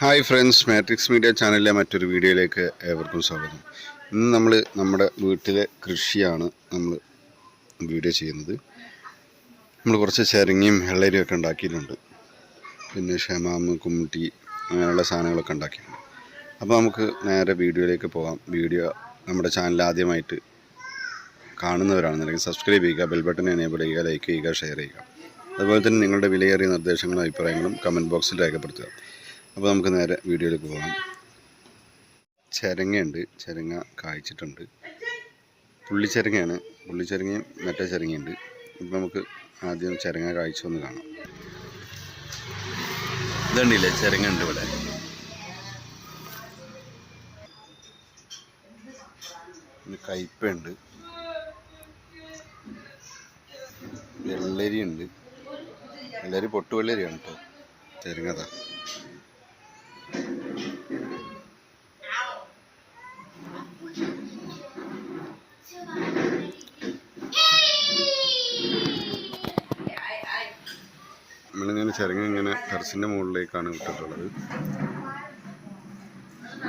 Hi friends matrix media ചാനലിലെ മറ്റൊരു വീഡിയോയിലേക്ക് ഏവർക്കും സ്വാഗതം. ഇന്ന് നമ്മൾ നമ്മുടെ വീട്ടിലെ കൃഷിയാണ് നമ്മൾ വീഡിയോ ചെയ്യുന്നത്. നമ്മൾ കുറച്ച് ചിരങ്ങിയും വെള്ളരിയും ഒക്കെ ഉണ്ടാക്കിയിട്ടുണ്ട്. പിന്നെ ഷമാമ് കുമ്മിട്ടി അങ്ങനെയുള്ള സാധനങ്ങളൊക്കെ ഉണ്ടാക്കിയിട്ടുണ്ട്. അപ്പോൾ നമുക്ക് നേരെ വീഡിയോയിലേക്ക് പോകാം. വീഡിയോ നമ്മുടെ ചാനൽ ആദ്യമായിട്ട് കാണുന്നവരാണെന്നുണ്ടെങ്കിൽ സബ്സ്ക്രൈബ് ചെയ്യുക ബെൽ ബട്ടൺ എനേബിൾ ചെയ്യുക ലൈക്ക് ചെയ്യുക ഷെയർ ചെയ്യുക. അതുപോലെ തന്നെ നിങ്ങളുടെ വിലയേറിയ നിർദ്ദേശങ്ങളും അഭിപ്രായങ്ങളും കമന്റ് ബോക്സിൽ രേഖപ്പെടുത്തുക. അപ്പോൾ നമുക്ക് നേരെ വീഡിയോയിലേക്ക് പോകാം. ചിരങ്ങയുണ്ട്. ചിരങ്ങ കായ്ച്ചിട്ടുണ്ട്. പുള്ളിച്ചിരങ്ങയാണ്. പുള്ളിച്ചിരങ്ങയും മറ്റേ ചിരങ്ങയുണ്ട്. ഇപ്പം നമുക്ക് ആദ്യം ചിരങ്ങ കായ്ച്ചൊന്ന് കാണാം. ഇതുണ്ടില്ലേ? ചിരങ്ങ ഉണ്ട് ഇവിടെ. കയ്പുണ്ട് വെള്ളരി ഉണ്ട് വെള്ളരി പൊട്ടുവെള്ളരിയാണ് കേട്ടോ ചെരുങ്ങതാ. നമ്മളിങ്ങനെ ചിരങ്ങ ഇങ്ങനെ ടെറസിന്റെ മുകളിലേക്കാണ് വിട്ടിട്ടുള്ളത്.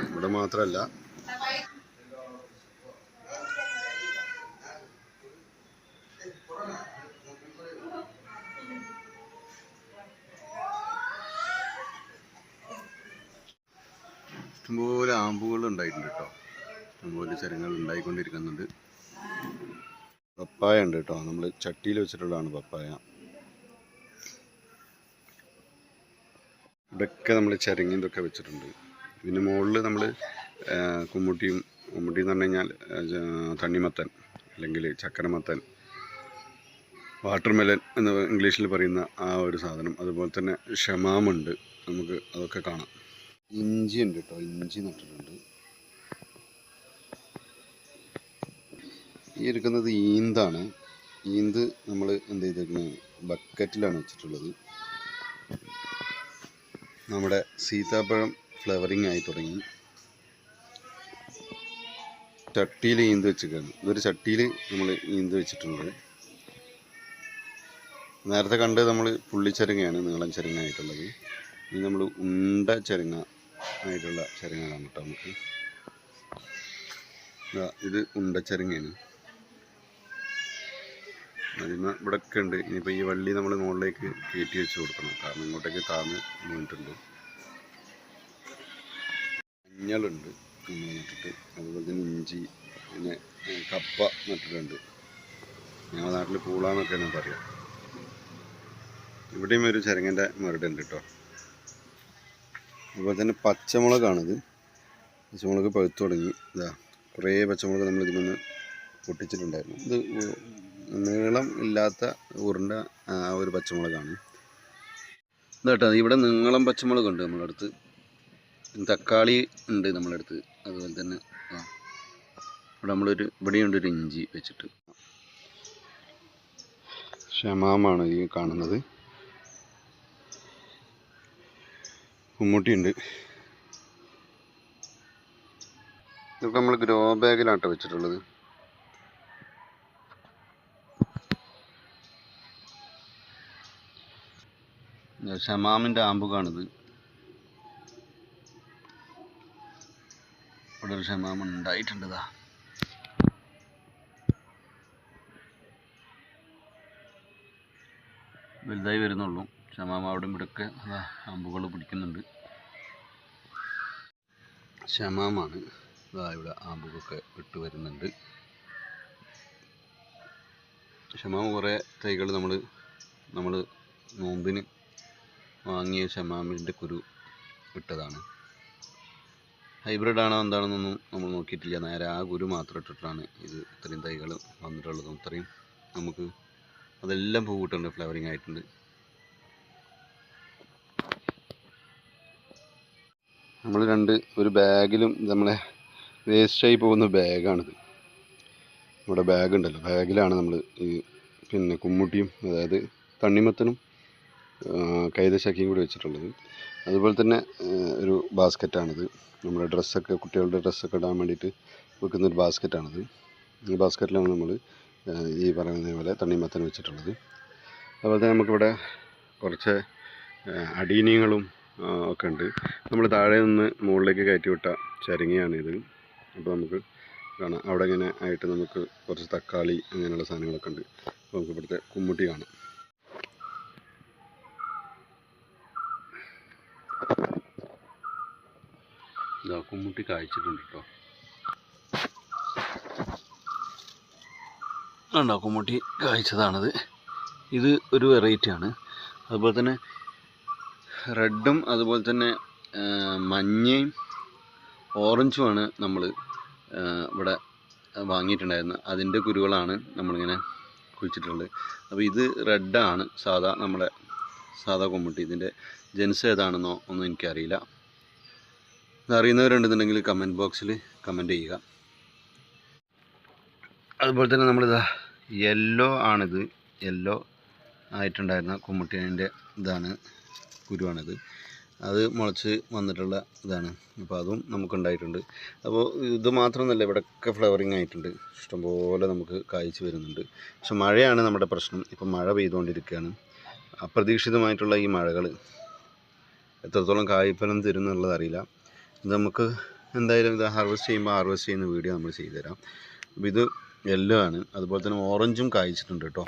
ഇവിടെ മാത്രമല്ല ഇഷ്ടംപോലെ ആമ്പുകൾ ഉണ്ടായിട്ടുണ്ട് കേട്ടോ. ഇഷ്ടംപോലെ ചരങ്ങൾ ഉണ്ടായിക്കൊണ്ടിരിക്കുന്നുണ്ട്. പപ്പായ ഉണ്ട് കേട്ടോ. നമ്മൾ ചട്ടിയിൽ വെച്ചിട്ടുള്ളതാണ് പപ്പായ. ഇവിടെയൊക്കെ നമ്മൾ ചരങ്ങി ഇതൊക്കെ വെച്ചിട്ടുണ്ട്. പിന്നെ മുകളിൽ നമ്മൾ കുമ്മുട്ടിയും കുമ്മുട്ടി എന്ന് പറഞ്ഞു കഴിഞ്ഞാൽ തണ്ണിമത്തൻ അല്ലെങ്കിൽ ചക്കരമത്തൻ വാട്ടർമെലൻ എന്ന് ഇംഗ്ലീഷിൽ പറയുന്ന ആ ഒരു സാധനം. അതുപോലെ തന്നെ ഷമാമുണ്ട്. നമുക്ക് അതൊക്കെ കാണാം. ഇഞ്ചി ഉണ്ട് കേട്ടോ. ഇഞ്ചി നട്ടിട്ടുണ്ട്. ഈ എടുക്കുന്നത് ഈന്താണ്. ഈന്ത് നമ്മൾ എന്ത് ചെയ്തേക്കുന്നത് ബക്കറ്റിലാണ് വെച്ചിട്ടുള്ളത്. നമ്മുടെ സീതാപ്പഴം ഫ്ലവറിങ് ആയി തുടങ്ങി. ചട്ടിയിൽ ഈന്ത് വെച്ചിരിക്കുകയാണ്. ഇതൊരു ചട്ടിയിൽ നമ്മൾ ഈന്ത് വെച്ചിട്ടുണ്ട്. നേരത്തെ കണ്ട് നമ്മൾ പുള്ളിച്ചരങ്ങയാണ് നീളം ചരങ്ങ ആയിട്ടുള്ളത് ഇനി നമ്മൾ ഉണ്ട ചരങ്ങ ആയിട്ടുള്ള ചരങ്ങ കാണട്ടോ നമുക്ക്. ഇത് ഉണ്ടച്ചരങ്ങയാണ് അതിന് ഇവിടെ ഒക്കെ ഉണ്ട് ഇനിയിപ്പോൾ ഈ വള്ളി നമ്മൾ മുകളിലേക്ക് കയറ്റി വെച്ച് കൊടുക്കണം. കാരണം ഇങ്ങോട്ടേക്ക് താന്ന് വീണിട്ടുണ്ട്. മഞ്ഞളുണ്ട്. നട്ടിട്ട് അതുപോലെ തന്നെ ഇഞ്ചി പിന്നെ കപ്പ നട്ടിട്ടുണ്ട്. ഞങ്ങളുടെ നാട്ടിൽ പൂളാന്നൊക്കെയാണ് പറയാം. ഇവിടെയും ഒരു ചരങ്ങന്റെ മരടുണ്ട് കേട്ടോ അതുപോലെ തന്നെ പച്ചമുളകാണിത്. പച്ചമുളക് പഴുത്തു തുടങ്ങി. ഇതാ കുറേ പച്ചമുളക് നമ്മൾ ഇതിൽ നിന്ന് പൊട്ടിച്ചിട്ടുണ്ടായിരുന്നു. ഇത് നീളം ഇല്ലാത്ത ഉരുണ്ട ഒരു പച്ചമുളകാണ്. ഇതാട്ടോ ഇവിടെ നീളം പച്ചമുളകുണ്ട് നമ്മുടെ അടുത്ത് തക്കാളി ഉണ്ട് നമ്മുടെ അടുത്ത് അതുപോലെ തന്നെ ഇവിടെ നമ്മളൊരു ഇവിടെയുണ്ട് ഒരു ഇഞ്ചി വെച്ചിട്ട്. ഷമാമാണ് ഈ കാണുന്നത്. കുമ്മൂട്ടിയുണ്ട്. ഇതൊക്കെ നമ്മൾ ഗ്രോ ബാഗിലാട്ടോ വെച്ചിട്ടുള്ളത്. ഷമാമിന്റെ ആമ്പുകാണിത്. ഇവിടെ ഒരു ഷമാം ഉണ്ടായിട്ടുണ്ട് വലുതായി വരുന്നുള്ളൂ. ഷമാം അവിടെ ഇവിടെയൊക്കെ ആമ്പുകൾ പിടിക്കുന്നുണ്ട്. ഷമാമാണ് ഇതാ ഇവിടെ ആമ്പുകളൊക്കെ ഇട്ട് വരുന്നുണ്ട്. ഷമാമ കുറേ തൈകൾ നമ്മൾ നമ്മൾ നോമ്പിന് വാങ്ങിയ ഷമാമിന്റെ കുരു ഇട്ടതാണ്. ഹൈബ്രിഡ് ആണോ എന്താണെന്നൊന്നും നമ്മൾ നോക്കിയിട്ടില്ല. നേരെ ആ കുരു മാത്രം ഇട്ടിട്ടാണ് ഇത് ഇത്രയും തൈകൾ വന്നിട്ടുള്ളതും. ഇത്രയും നമുക്ക് അതെല്ലാം പൂവിട്ടുണ്ട് ഫ്ലവറിങ് ആയിട്ടുണ്ട്. നമ്മൾ രണ്ട് ഒരു ബാഗിലും നമ്മളെ വേസ്റ്റായി പോകുന്ന ബാഗാണിത്. നമ്മുടെ ബാഗ് ഉണ്ടല്ലോ ബാഗിലാണ് നമ്മൾ ഈ പിന്നെ കുമ്മുട്ടിയും അതായത് തണ്ണിമത്തനും കൈതശാക്കിയും കൂടി വെച്ചിട്ടുള്ളത്. അതുപോലെ തന്നെ ഒരു ബാസ്ക്കറ്റാണിത്. നമ്മുടെ ഡ്രസ്സൊക്കെ കുട്ടികളുടെ ഡ്രസ്സൊക്കെ ഇടാൻ വേണ്ടിയിട്ട് വെക്കുന്ന ഒരു ബാസ്ക്കറ്റാണിത്. ഈ ബാസ്ക്കറ്റിലാണ് നമ്മൾ ഈ പറയുന്ന പോലെ തണ്ണിമത്തൻ വെച്ചിട്ടുള്ളത്. അതുപോലെ തന്നെ നമുക്കിവിടെ കുറച്ച് അടീനിയങ്ങളും ഒക്കെ ഉണ്ട്. നമ്മൾ താഴെ നിന്ന് മുകളിലേക്ക് കയറ്റി വിട്ട ഇത് അപ്പോൾ നമുക്ക് കാണാം. അവിടെ ഇങ്ങനെ ആയിട്ട് നമുക്ക് കുറച്ച് തക്കാളി അങ്ങനെയുള്ള സാധനങ്ങളൊക്കെ ഉണ്ട്. അപ്പോൾ നമുക്ക് ഇവിടുത്തെ കുമ്മുട്ടി കാണാം. ഇതാ കുമ്മുട്ടി കായ്ച്ചിട്ടുണ്ട് കേട്ടോ ഉണ്ടോ കുമ്മുട്ടി കായ്ച്ചതാണത്. ഇത് ഒരു വെറൈറ്റി ആണ്. അതുപോലെ തന്നെ റെഡും അതുപോലെ തന്നെ മഞ്ഞയും ഓറഞ്ചുമാണ് നമ്മൾ ഇവിടെ വാങ്ങിയിട്ടുണ്ടായിരുന്നത്. അതിന്റെ കുരുകളാണ് നമ്മളിങ്ങനെ കുഴിച്ചിട്ടുള്ളത്. അപ്പോൾ ഇത് റെഡാണ് സാധാ നമ്മുടെ സാധാ കൊമ്മുട്ടി. ഇതിന്റെ ജെൻസ് ഏതാണെന്നോ ഒന്നും എനിക്കറിയില്ല. അറിയുന്നവരുണ്ടെന്നുണ്ടെങ്കിൽ കമന്റ് ബോക്സിൽ കമന്റ് ചെയ്യുക. അതുപോലെ തന്നെ നമ്മളിതാ യെല്ലോ ആണിത്. യെല്ലോ ആയിട്ടുണ്ടായിരുന്ന കുമ്മുട്ടീന്റെ ഇതാണ് കുരുവാണിത്. അത് മുളച്ച് വന്നിട്ടുള്ള ഇതാണ്. അപ്പോൾ അതും നമുക്കുണ്ടായിട്ടുണ്ട്. അപ്പോൾ ഇത് മാത്രമൊന്നുമല്ല ഇവിടെയൊക്കെ ഫ്ലവറിങ് ആയിട്ടുണ്ട്. ഇഷ്ടംപോലെ നമുക്ക് കായ്ച്ച് വരുന്നുണ്ട്. പക്ഷെ മഴയാണ് നമ്മുടെ പ്രശ്നം. ഇപ്പം മഴ പെയ്തുകൊണ്ടിരിക്കുകയാണ്. അപ്രതീക്ഷിതമായിട്ടുള്ള ഈ മഴകൾ എത്രത്തോളം കായ്ഫലം തരും എന്നുള്ളത് അറിയില്ല. നമുക്ക് എന്തായാലും ഇത് ഹാർവെസ്റ്റ് ചെയ്യുമ്പോൾ ഹാർവെസ്റ്റ് ചെയ്യുന്ന വീഡിയോ നമ്മൾ ചെയ്തുതരാം. ഇത് യെല്ലോ ആണ്. അതുപോലെ തന്നെ ഓറഞ്ചും കായ്ച്ചിട്ടുണ്ട് കേട്ടോ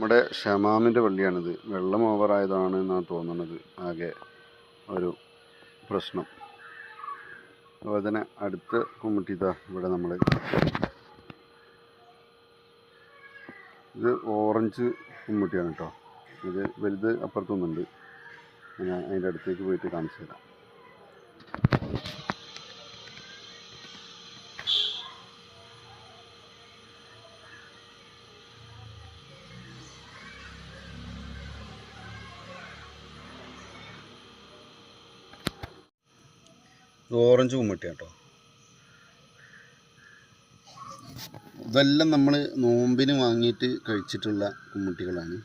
നമ്മുടെ ഷമാമിന്റെ വള്ളിയാണിത് വെള്ളം ഓവറായതാണ് എന്നാണ് തോന്നുന്നത് ആകെ ഒരു പ്രശ്നം. അതുപോലെ തന്നെ അടുത്ത കുമ്മിട്ടിതാ ഇവിടെ നമ്മൾ ഇത് ഓറഞ്ച് കുമ്മിട്ടിയാണ് കേട്ടോ ഇത് വലുത് അപ്പുറത്തൊന്നുണ്ട് ഞാൻ അതിന്റെ അടുത്തേക്ക് പോയിട്ട് കാണിച്ചു തരാം. ഇത് ഓറഞ്ച് കുമ്മിട്ടിയാണ് കേട്ടോ ഇതെല്ലാം നമ്മൾ നോമ്പിന് വാങ്ങിയിട്ട് കഴിച്ചിട്ടുള്ള കുമ്മിട്ടികളാണ്.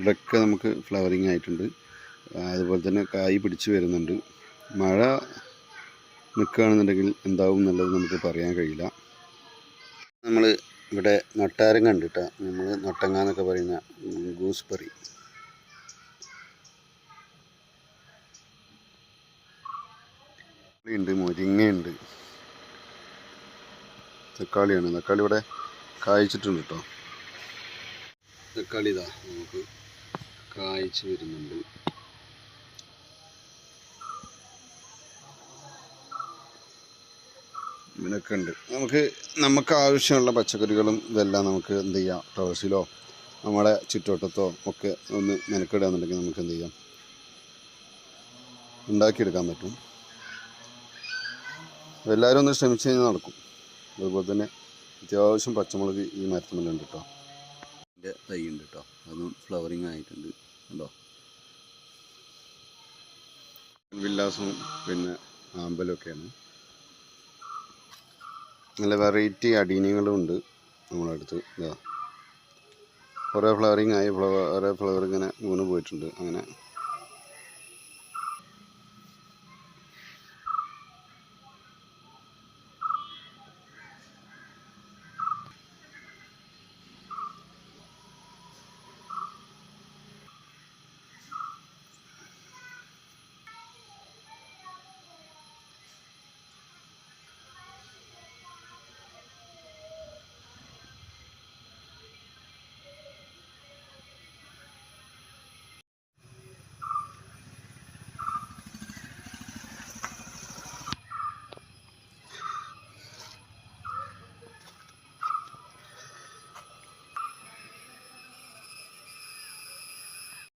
ഇതൊക്കെ നമുക്ക് ഫ്ലവറിങ് ആയിട്ടുണ്ട്. അതുപോലെ തന്നെ കായ് പിടിച്ച് വരുന്നുണ്ട്. മഴ നിൽക്കുകയാണെന്നുണ്ടെങ്കിൽ എന്താവും എന്നുള്ളത് നമുക്ക് പറയാൻ കഴിയില്ല. നമ്മൾ ഇവിടെ നട്ടാരം കണ്ടിട്ടാണ് നമ്മൾ നട്ടങ്ങ എന്നൊക്കെ പറയുന്ന ഗൂസ്ബെറി. ഉണ്ട് മുരിങ്ങയുണ്ട്. തക്കാളിയാണ്. തക്കാളി ഇവിടെ കായ്ച്ചിട്ടുണ്ട് കേട്ടോ തക്കാളി ഇതാ നമുക്ക് കായ്ച്ച് വരുന്നുണ്ട്. ഇങ്ങനെയൊക്കെ ഉണ്ട്. നമുക്ക് നമുക്ക് ആവശ്യമുള്ള പച്ചക്കറികളും ഇതെല്ലാം നമുക്ക് എന്ത് ചെയ്യാം? ടോസിലോ നമ്മുടെ ചുറ്റുവട്ടത്തോ ഒക്കെ ഒന്ന് മെനക്കിടുകയെന്നുണ്ടെങ്കിൽ നമുക്ക് എന്ത് ചെയ്യാം? ഉണ്ടാക്കിയെടുക്കാൻ പറ്റും. എല്ലാവരും ഒന്ന് ശ്രമിച്ചു കഴിഞ്ഞാൽ നടക്കും. അതുപോലെ തന്നെ അത്യാവശ്യം പച്ചമുളക് ഈ മരത്തുമ്മലുണ്ട് കേട്ടോ. എന്റെ തൈ ഉണ്ട് കേട്ടോ. അതും ഫ്ലവറിങ് ആയിട്ടുണ്ട്. ഉണ്ടോ വില്ലാസവും പിന്നെ ആമ്പലൊക്കെയാണ് നല്ല വെറൈറ്റി അടീനികളും ഉണ്ട് നമ്മുടെ അടുത്ത് ഇതാ. കുറേ ഫ്ലവറിങ് ആയി. ഫ്ലവർ കുറേ ഫ്ലവർ ഇങ്ങനെ വീണ് പോയിട്ടുണ്ട്. അങ്ങനെ